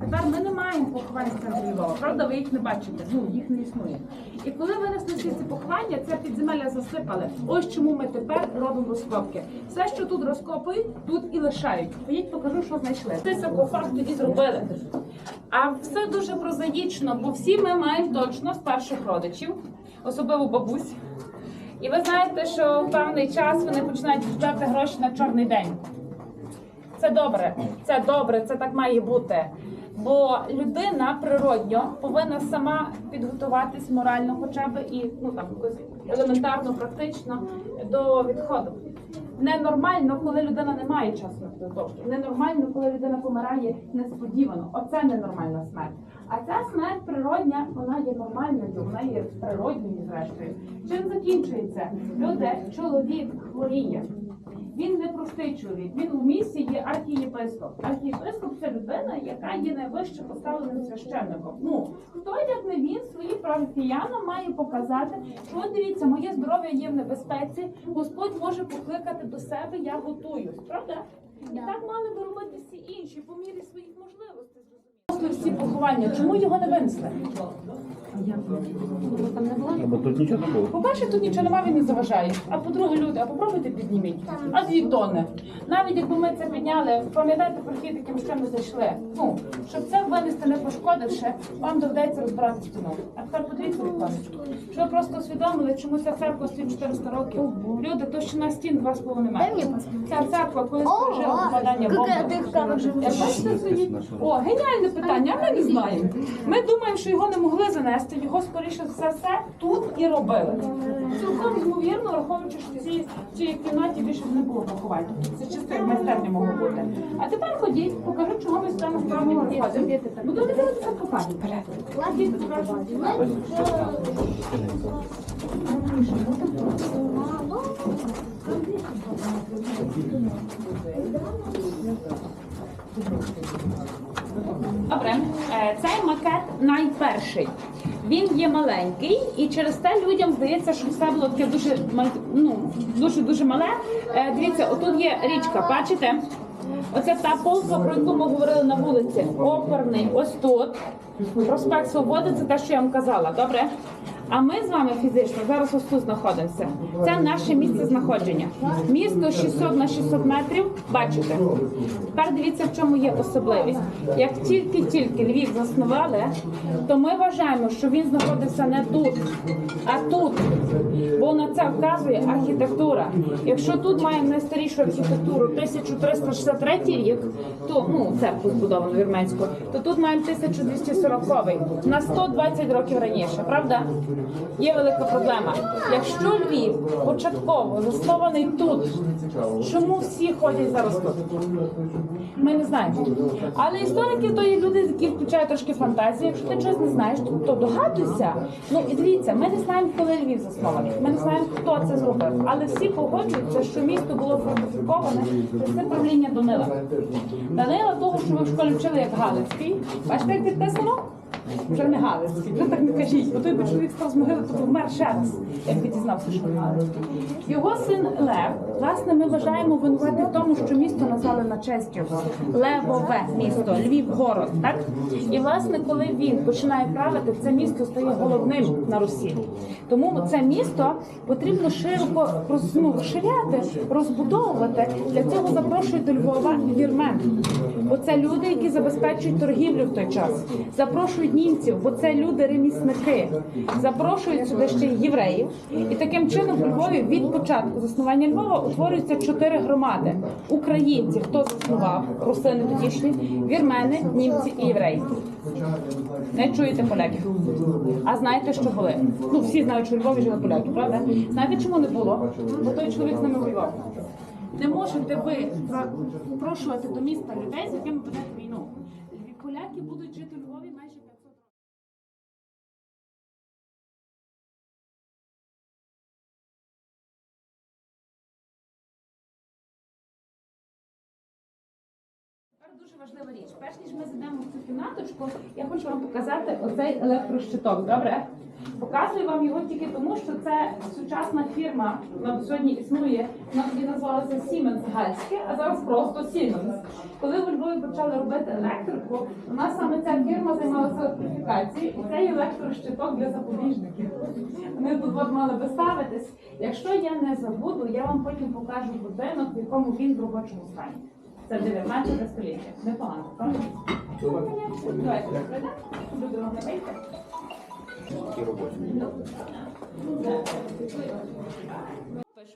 Тепер ми не маємо поховань в Львова, правда, ви їх не бачите, ну їх не існує. І коли винесли всі ці поховання, це підземелля засипали. Ось чому ми тепер робимо розкопки. Все, що тут розкопують, тут і лишають. Поїдь, покажу, що знайшли. Список по факту і зробили. А все дуже прозаїчно, бо всі ми маємо точно з перших родичів, особливо бабусь. І ви знаєте, що в певний час вони починають збирати гроші на чорний день. Це добре, це добре, це так має бути. Бо людина природньо повинна сама підготуватись морально, хоча б і ну там елементарно, практично до відходу. Ненормально, коли людина не має часу на підготовку. Ненормально, коли людина помирає несподівано. Оце ненормальна смерть. А ця смерть природня, вона є нормальною, вона є природньою зрештою. Чим закінчується? Люди, чоловік хворіє. Він не простий чоловік. Він у місті є архієпископ. Архієпископ це людина, яка є найвище поставленим священником. Ну хто як не він своїм парафіянам має показати, що дивіться, моє здоров'я є в небезпеці. Господь може покликати до себе, я готуюсь. Правда? І так мали би робити всі інші по мірі своїх можливостей. Зрозуміло. Всі поховання, чому його не винесли? Там не було Бо тут нічого не було. По-перше, тут нічого немає, він не заважає. А по-друге, люди, а попробуйте підніміть. А дві тони. Навіть якби ми це підняли, пам'ятаєте про хід, яким ще ми зайшли. Ну, щоб це винести не пошкодивши, вам доведеться розбирати стіну. А тепер подивіться, будь ласка. Щоб ви просто усвідомили, чому ця церква стоїть 400 років. Люди, товщина стін 2,5 метри. Ця церква колись пережила попадання бомби. Я бачите, стоїть. О, геніальне питання, а ми не знаємо. Ми думаємо, що його не могли занести, його скоріше за все тут і робили. Цілком ймовірно, враховуючи, що ці в кімнаті більше не було поховань. Це чисто як майстерня могло бути. А тепер ходіть, покажу, чого ми саме справимо розходимо. Буду дивитися покажу. Ходіть, покажу. Добре, Е, цей макет найперший. Він є маленький, і через те людям здається, що все було таке дуже ну, дуже дуже мале. Е, Дивіться, отут є річка, бачите? Оце та полка, про яку ми говорили на вулиці. Оперний, ось тут. Проспект Свободи це те, що я вам казала, добре? А ми з вами фізично зараз ось тут знаходимося. Це наше місце знаходження. Місто 600 на 600 метрів. Бачите? Тепер дивіться, в чому є особливість. Як тільки-тільки Львів заснували, то ми вважаємо, що він знаходився не тут, а тут. Бо на це вказує архітектура. Якщо тут маємо найстарішу архітектуру 1363 рік, то ну церкву збудовану вірменську, то тут маємо 1240 на 120 років раніше, правда? Є велика проблема. Якщо Львів початково заснований тут, чому всі ходять зараз тут? Ми не знаємо. Але історики то є люди, які включають трошки фантазії. Якщо ти щось не знаєш, то догадуйся. Ну і дивіться, ми не знаємо, коли Львів заснований. Ми не знаємо, хто це зробив. Але всі погоджуються, що місто було фортифіковане це правління Данила. Данила того, що ви в школі вчили як Галицький. Бачите, як підписано? Вже не Галицький, вже так не кажіть, бо той би чоловік став з могили, то вмер ще раз, якби дізнався, що Галицький. Його син Лев, власне, ми вважаємо винувати в тому, що місто назвали на честь його. Левове місто, Львів город, так? І власне, коли він починає правити, це місто стає головним на Русі. Тому це місто потрібно широко ну, розширяти, розбудовувати. Для цього запрошують до Львова вірмен. Бо це люди, які забезпечують торгівлю в той час. Запрошують німців, бо це люди ремісники. Запрошують сюди ще й євреїв. І таким чином у Львові від початку заснування Львова утворюються чотири громади: українці, хто заснував, русини тодішні, вірмени, німці і євреї. Не чуєте поляків. А знаєте, що були? Ну всі знають, що у Львові жили поляки, правда? Знаєте, чому не було? Бо той чоловік з ними воював. Не можете ви запрошувати до міста людей, з якими ведете важлива річ. Перш ніж ми зайдемо в цю кімнаточку, я хочу вам показати оцей електрощиток. Добре? Показую вам його тільки тому, що це сучасна фірма. Вона сьогодні існує. Вона тоді називалася Siemens Гальське, а зараз просто Siemens. Коли у Львові почали робити електрику, у нас саме ця фірма займалася електрифікацією, і цей електрощиток для запобіжників. Вони тут от мали би ставитись. Якщо я не забуду, я вам потім покажу будинок, в якому він в робочому стані. Це 19 століття. Непогано,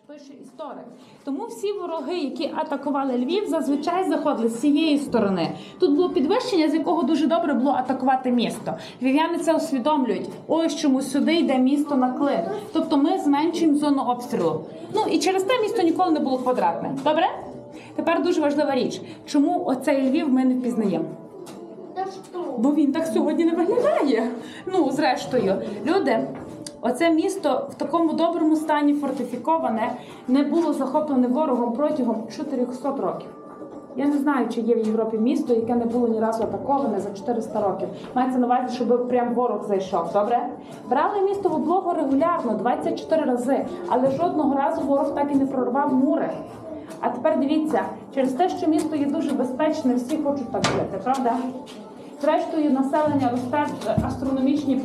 пише історик. Тому всі вороги, які атакували Львів, зазвичай заходили з цієї сторони. Тут було підвищення, з якого дуже добре було атакувати місто. Львів'яни це усвідомлюють. Ось чому сюди йде місто на клин. Тобто ми зменшуємо зону обстрілу. Ну і через те місто ніколи не було квадратне. Добре? Тепер дуже важлива річ. Чому оцей Львів ми не впізнаємо? Бо він так сьогодні не виглядає. Ну, зрештою, люди, оце місто в такому доброму стані фортифіковане не було захоплене ворогом протягом 400 років. Я не знаю, чи є в Європі місто, яке не було ні разу атаковане за 400 років. Мається на увазі, щоб прям ворог зайшов. Добре? Брали місто в облогу регулярно 24 рази, але жодного разу ворог так і не прорвав мури. А тепер дивіться, через те, що місто є дуже безпечне, всі хочуть так жити, правда? Зрештою, населення росте в астрономічній.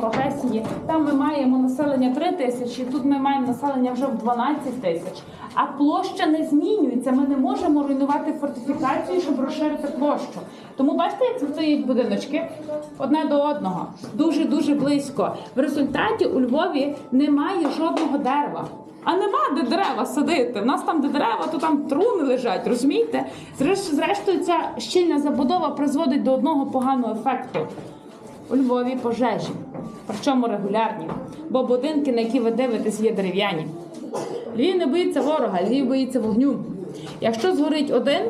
Там ми маємо населення 3 тисячі, тут ми маємо населення вже в 12 тисяч. А площа не змінюється. Ми не можемо руйнувати фортифікацію, щоб розширити площу. Тому бачите, як стоять будиночки одне до одного, дуже дуже близько. В результаті у Львові немає жодного дерева. А нема де дерева садити. У нас там, де дерева, то там труни лежать, розумієте? Зреш- Зрештою, ця щільна забудова призводить до одного поганого ефекту. У Львові пожежі, причому регулярні, бо будинки, на які ви дивитесь, є дерев'яні. Львів не боїться ворога, Львів боїться вогню. Якщо згорить один,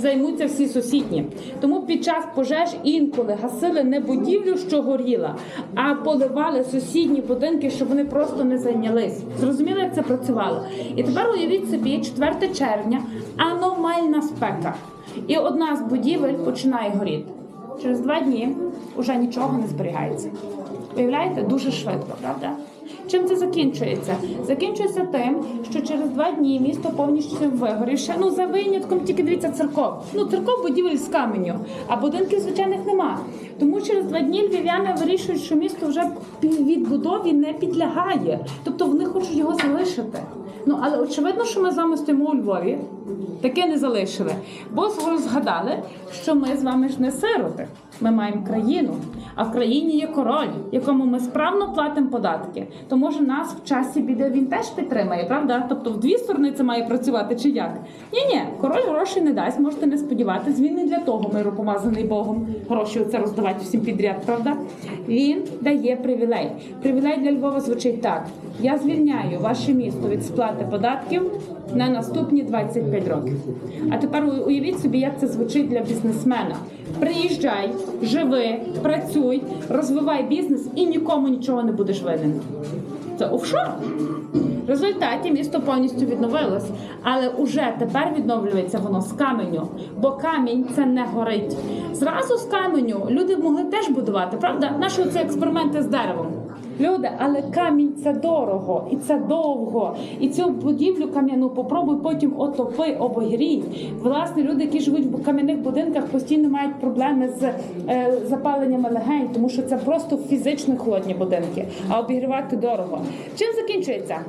займуться всі сусідні. Тому під час пожеж інколи гасили не будівлю, що горіла, а поливали сусідні будинки, щоб вони просто не зайнялись. Зрозуміли, як це працювало? І тепер уявіть собі, 4 червня, аномальна спека. І одна з будівель починає горіти. Через два дні вже нічого не зберігається. Уявляєте, дуже швидко, правда? Чим це закінчується? Закінчується тим, що через два дні місто повністю вигорівше. Ну за винятком тільки дивіться церков. Ну церков будівель з каменю, а будинків звичайних нема. Тому через два дні львів'яни вирішують, що місто вже відбудові не підлягає. Тобто вони хочуть його залишити. Ну але очевидно, що ми з вами стоїмо у Львові, таке не залишили. Бо згадали, що ми з вами ж не сироти. Ми маємо країну, а в країні є король, якому ми справно платимо податки. То може нас в часі біди він теж підтримає, правда? Тобто в дві сторони це має працювати чи як? Ні, ні, король грошей не дасть, можете не сподіватись. Він не для того миру помазаний Богом. Гроші оце роздавати всім підряд, правда? Він дає привілей. Привілей для Львова звучить так: я звільняю ваше місто від сплати податків на наступні 25 років. А тепер уявіть собі, як це звучить для бізнесмена. Приїжджай, живи, працюй, розвивай бізнес і нікому нічого не будеш винен. Це офшор. В результаті місто повністю відновилось, але уже тепер відновлюється воно з каменю, бо камінь це не горить. Зразу з каменю люди могли теж будувати, правда? Наші ці експерименти з деревом. Люди, але камінь це дорого і це довго. І цю будівлю кам'яну попробуй потім отопи, обогрій. Власне, люди, які живуть в кам'яних будинках, постійно мають проблеми з е, запаленнями легень, тому що це просто фізично холодні будинки, а обігрівати дорого. Чим закінчується?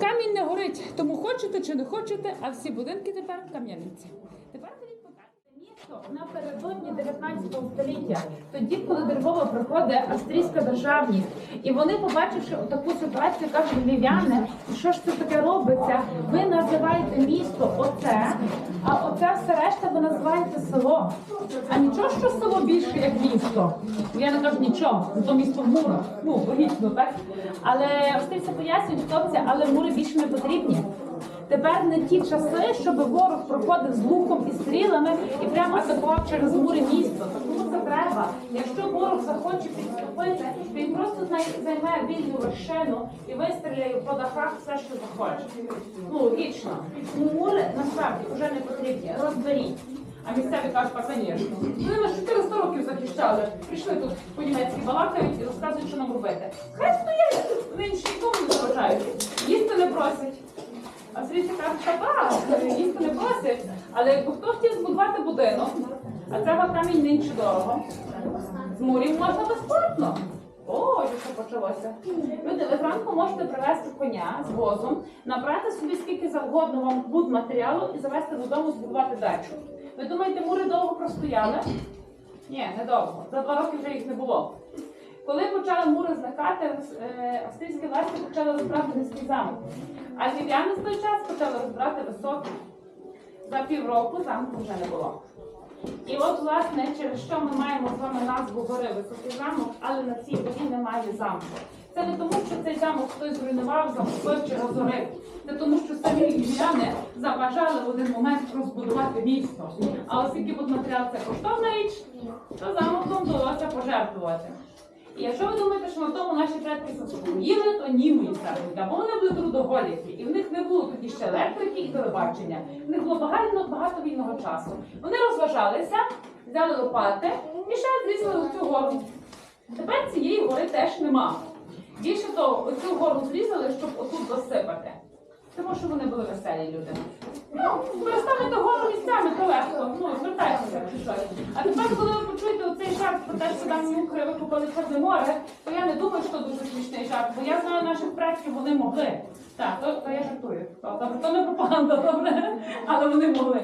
Камінь не горить, тому хочете чи не хочете, а всі будинки тепер кам'яниці. Тепер напередодні 19 століття, тоді, коли Львова приходить австрійська державність, і вони, побачивши таку ситуацію, кажуть львів'яни, що ж це таке робиться? Ви називаєте місто оце, а оце все решта ви називаєте село. А нічого, що село більше як місто. Я не кажу нічого, то місто в мурах. Ну логічно, так? Але австрійці пояснюють хлопці, але мури більше не потрібні. Тепер не ті часи, щоб ворог проходив з луком і стрілами і прямо атакував через мури місто. Тому це треба. Якщо ворог захоче підступити, він просто займе вільну вершину і вистріляє по дахах все, що захоче. Ну логічно. Мури насправді вже не потрібні. Розберіть. А місцеві кажуть, звісно. Вони нас 400 років захищали. Прийшли тут по-німецьки балакають і розказують, що нам робити. Хай стоять, вони нікому не заважають. Їсти не просять. А та так, їсти не просять. Але якби хто хотів збудувати будинок, а треба камінь нинче дорого. З мурів можна безплатно. О, що почалося. Люди, ви зранку можете привезти коня з возом, набрати собі скільки завгодно вам будматеріалу і завести додому збудувати дачу. Ви думаєте, мури довго простояли? Ні, не довго. За два роки вже їх не було. Коли почали мури зникати, е, австрійські власті почали розбирати низький замок. А львів'яни в той час почали розбирати високий. За півроку замку вже не було. І от, власне, через що ми маємо з вами назву гори Високий замок, але на цій горі немає замку. Це не тому, що цей замок хтось зруйнував, захопив чи розорив. Це тому, що самі львів'яни забажали в один момент розбудувати місто. А оскільки будматеріал це коштовна річ, то замком вдалося пожертвувати. І якщо ви думаєте, що на тому наші предки заспокоїли, то ні, мої старенькі, бо вони були трудоголіки, і в них не було тоді ще електрики і телебачення. В них було багато, багато вільного часу. Вони розважалися, взяли лопати і ще зрізали оцю гору. Тепер цієї гори теж нема. Більше того, оцю гору зрізали, щоб отут досипати. Тому що вони були веселі люди. Ну, переставити гору місцями то легко. Ну, звертайтеся чи щось. А тепер, коли ви почуєте оцей жарт про те, що там нюхри викупали Чорне море, то я не думаю, що дуже смішний жарт, бо я знаю наших предків, вони могли. Так, то, то я жартую. Добре, то не пропаганда, добре, але вони могли.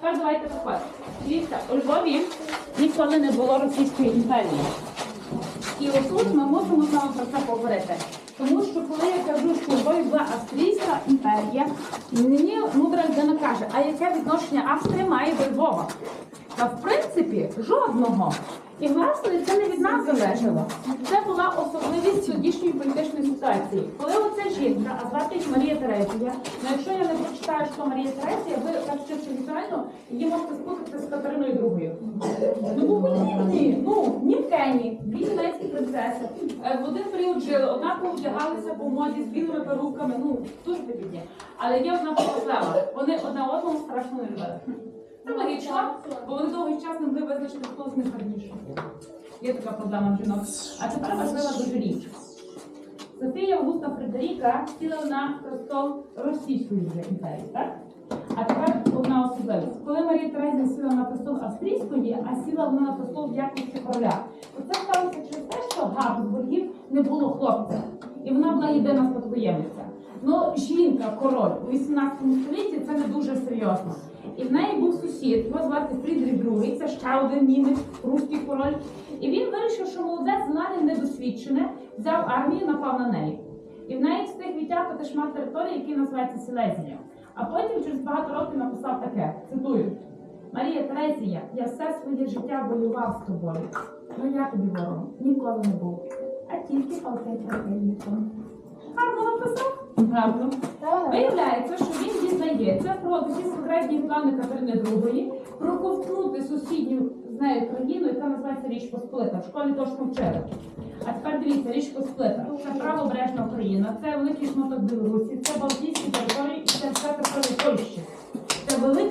Тепер давайте так. Дивіться, у Львові ніколи не було Російської імперії. І отут ми мусимо з вами про це поговорити. Тому що коли я кажу, що Львові Австрійська імперія, мені мудра людина каже, а яке відношення Австрія має до Львова? Та в принципі жодного. І власне це не від нас залежало. Це була особливість тодішньої політичної ситуації. Коли оця жінка, а звати Марія Терезія, ну якщо я не прочитаю, що Марія Терезія, ви так що літерально її можете спутати з Катериною II. Ну подібні, ну ні в Кені, принцеси. В один період жили, однаково вдягалися по моді з білими перуками, ну дуже подібні. Але є одна проблема. Вони одне одному страшно не любили. Це логічно, бо вони довгий час не могли визначити, хто з них гарніший. Є така проблема в жінок. А тепер важлива дуже річ. Софія Августа Фредеріка сіла на престол Російської вже імперії, так? А тепер одна особливість. Коли Марія Терезія сіла на престол австрійської, а сіла вона на престол в якості короля, то це сталося через те, що Габсбургів не було хлопця. І вона була єдина спадкоємниця. Ну, жінка, король у 18 столітті це не дуже серйозно. І в неї був сусід, його звати Фрідріх II, це ще один німець, руський король. І він вирішив, що молоде знання недосвідчене, взяв армію, напав на неї. І в неї встиг відтяпати шмат території, який називається Сілезія. А потім через багато років написав таке: цитую: Марія Терезія, я все своє життя воював з тобою. Ну я тобі ворогом ніколи не був, а тільки палкий противником. Гарно написав? Гарно. Виявляється, що він дізнається про всі секретні плани Катерини II проковтнути сусідню з нею країну, яка називається Річ Посполита. В школі точно вчили. А тепер дивіться, Річ Посполита. Це правобережна Україна, це великий шматок Білорусі, це Балтійські території і це все території Польщі.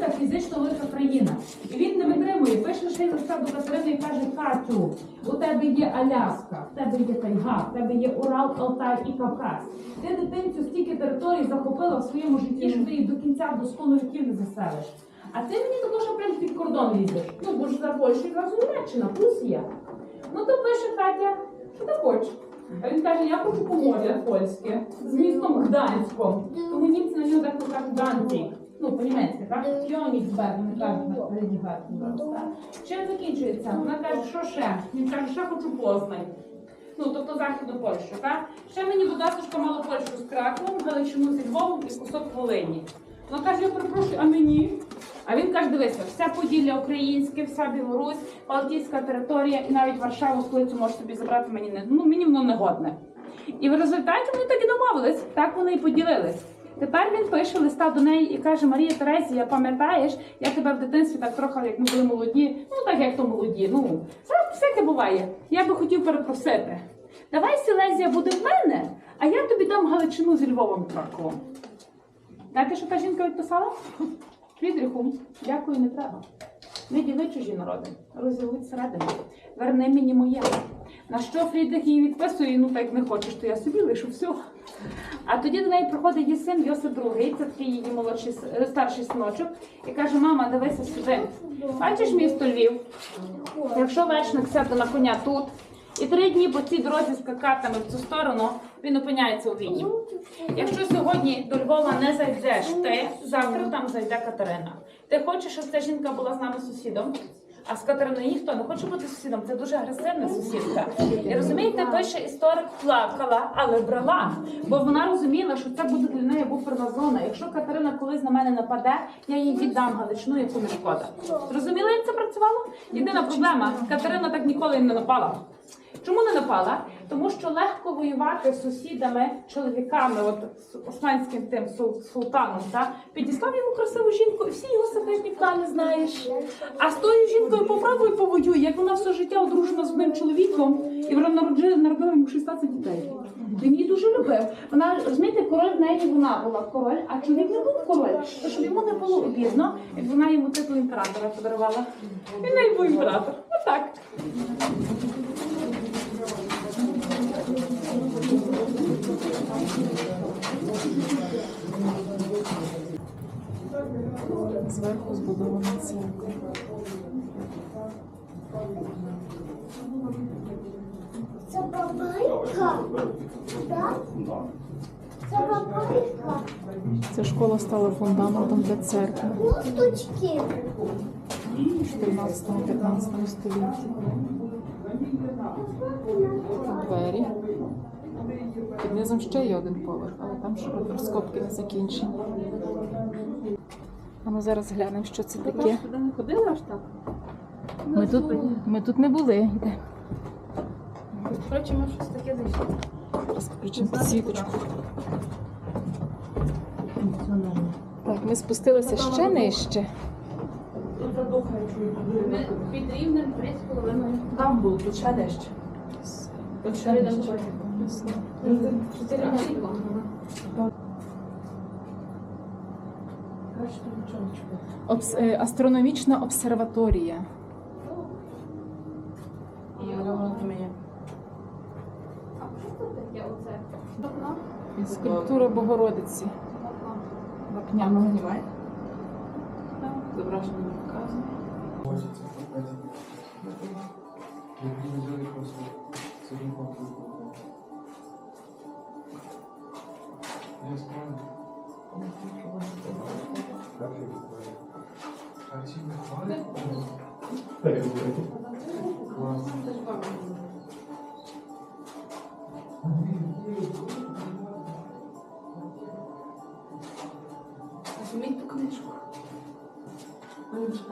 Велика, фізично велика країна. І він не витримує. Пише ще й листа до Катерини і каже, Катю, у тебе є Аляска, в тебе є Тайга, в тебе є Урал, Алтай і Кавказ. Ти дитинцю стільки територій захопила в своєму житті, що ти їх до кінця до сто віків не заселиш. А ти мені також прям під кордон лізеш. Ну, бо ж за Польщу якраз Німеччина, є. Ну то пише Катя, що ти хочеш. А він каже, я хочу поморя польське з містом Гданськом. Тому німці на нього деколи кажуть Данцік. Ну, по-німецьки, так? Кьонігсберг, вони кажуть, переді так? Чим закінчується? Вона каже, що ще? Він каже, ще хочу Познань. Ну, тобто Західну Польщу, так? Ще мені, будь ласка, мало Польщу з Краковом, Галичину зі Львовом і кусок Волині. Вона каже, я перепрошую, а мені? А він каже, дивися, вся Поділля українське, вся Білорусь, Балтійська територія і навіть Варшаву столицю можеш собі забрати мені не ну мені воно не годне. І в результаті вони так і домовились, так вони і поділились. Тепер він пише листа до неї і каже: Марія Терезія, пам'ятаєш, я тебе в дитинстві так трохи, як ми були молоді, ну так як то молоді. Ну всяке буває. Я би хотів перепросити. Давай Сілезія буде в мене, а я тобі дам Галичину зі Львовом Краковом. Знаєте, що та жінка відписала? Фрідріху, дякую, не треба. Не діли чужі народи, розділить середину. Верни мені моє. На що Фрідрих її відписує, ну так не хочеш, то я собі лишу все. А тоді до неї приходить її син Йосип II, це такий її молодший е, старший синочок, і каже: мама, дивися сюди. Бачиш місто Львів? Якщо вершник сяде на коня тут, і три дні по цій дорозі скакатиме в цю сторону, він опиняється у Відні. Якщо сьогодні до Львова не зайдеш ти, завтра там зайде Катерина. Ти хочеш, щоб ця жінка була з нами сусідом? А з Катериною ніхто не хоче бути сусідом. Це дуже агресивна сусідка. І розумієте, пише історик плакала, але брала, бо вона розуміла, що це буде для неї буферна зона. Якщо Катерина колись на мене нападе, я їй віддам галичну, яку не шкода. Розуміли, як це працювало? Єдина проблема, Катерина так ніколи і не напала. Чому не напала? Тому що легко воювати з сусідами, чоловіками, от з османським тим сул- султаном, та підіслав йому красиву жінку, і всі його секретні плани знаєш. А з тою жінкою попробуй повоюй, як вона все життя одружена з одним чоловіком, і вона народжує народила йому 16 дітей. Він її дуже любив. Вона розумієте, король в неї вона була король, а чоловік не був король. То щоб йому не було обідно, як вона йому титул імператора подарувала. Він неї був імператор. Отак. Зверху збудована церква. Це бабайка? Так? Це бабайка? Ця школа стала фундаментом для церкви Косточки. в 14-15 столітті. Двері. Під низом ще є один поверх, але там ще розкопки не закінчені. А ну зараз глянемо, що це таке. Ми тут, ми тут не були. Йде. Коротше, щось таке. Зараз включимо підсвіточку. Так, ми спустилися ще нижче. Ми під рівнем 3,5. Там було, тут ще нижче. Тут ще нижче. Не. Обс... е, Астрономічна обсерваторія. Скульптура Богородиці. Вапняна. знімає? Зображення не показує. Візьміть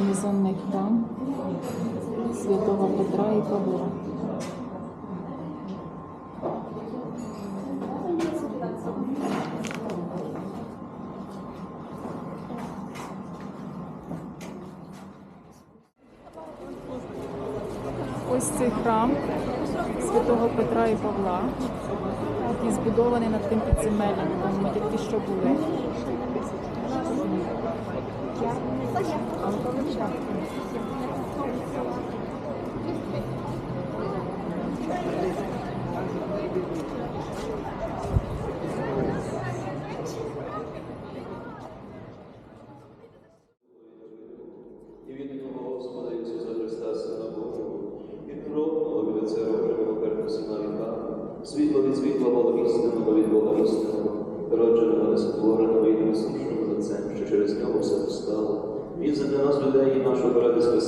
Гарнізонний храм святого Петра і Павла. Ось цей храм святого Петра і Павла, який збудований над тим підземеллям, там ми тільки що були. І від того Господа Ісуса Христа, Сина Божого, від природного від Отця Божого перенесена віка, світло від світла, воду істинного від Бога істинного, родженого, несотвореного і несушеного Отцем, що через нього все постало, Він задля нас людей і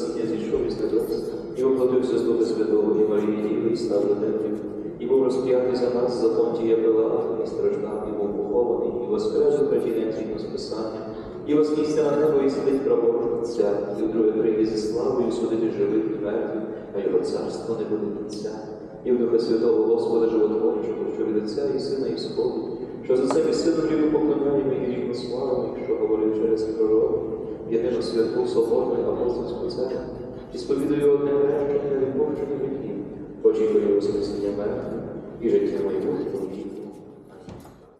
спасіння зійшов із небес, і оплатився з Духа Святого і Марії і став людиною, і був розп'ятий за нас, за Понтія Пилата, і страждав, і був похований, і воскрес у третій день згідно з Писанням, і вознісся на небо і сидить праворуч Отця, і вдруге прийде зі славою судити живих і мертвих, а його царство не буде кінця. І в Духа Святого Господа Животворчого, що від Отця і Сина і Сходу, що за цим і сином любі поклоняємо і рівно славами, що говорив через пророк, єдину святу Соборну і апостольську церкву, і сповідую одне хрещення від Божого гріхів, очікую Воскресіння мертвих і життя майбутнього.